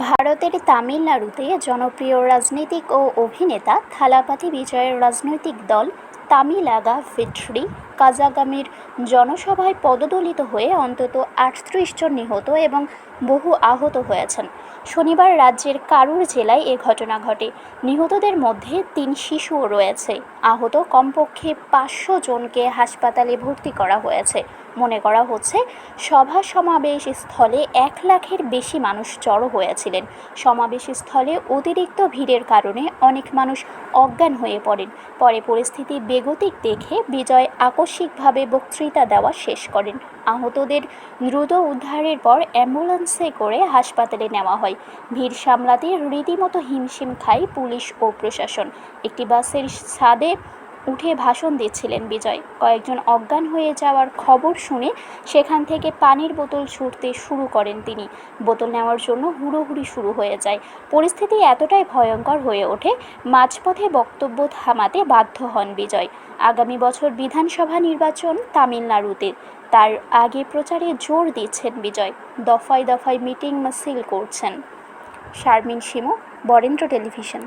ভারতের তামিলনাড়ুতে জনপ্রিয় রাজনৈতিক ও অভিনেতা থালাপাতি বিজয়ের রাজনৈতিক দল তামিলাগা ভেট্রি কাজাগামের জনসভায় পদদলিত হয়ে অন্তত আটত্রিশ জন নিহত এবং বহু আহত হয়েছেন। শনিবার রাজ্যের কারুর জেলায় এ ঘটনা ঘটে। নিহতদের মধ্যে তিন শিশুও রয়েছে। আহত কমপক্ষে পাঁচশো জনকে হাসপাতালে ভর্তি করা হয়েছে। মনে করা হচ্ছে, সভা সমাবেশ স্থলে এক লাখের বেশি মানুষ জড়ো হয়েছিলেন। সমাবেশ স্থলে অতিরিক্ত ভিড়ের কারণে অনেক মানুষ অজ্ঞান হয়ে পড়েন। পরে পরিস্থিতি বেগতিক দেখে বিজয় আকস্মিকভাবে বক্তৃতা দেওয়া শেষ করেন। আহতদের দ্রুত উদ্ধারের পর অ্যাম্বুলেন্সে করে হাসপাতালে নেওয়া হয়। ভিড় সামলাতে রীতিমতো হিমশিম খায় পুলিশ ও প্রশাসন। একটি বাসের ছাদে উঠে ভাষণ দিচ্ছিলেন বিজয়। কয়েকজন অজ্ঞান হয়ে যাওয়ার খবর শুনে সেখান থেকে পানির বোতল ছুটতে শুরু করেন তিনি। বোতল নেওয়ার জন্য হুড়োহুড়ি শুরু হয়ে যায়। পরিস্থিতি এতটাই ভয়ঙ্কর হয়ে ওঠে, মাঝপথে বক্তব্য থামাতে বাধ্য হন বিজয়। আগামী বছর বিধানসভা নির্বাচন তামিলনাড়ুতে। তার আগে প্রচারে জোর দিচ্ছেন বিজয়। দফায় দফায় মিটিং মিছিল করছেন। শারমিন শিমু, বরেন্দ্র টেলিভিশন।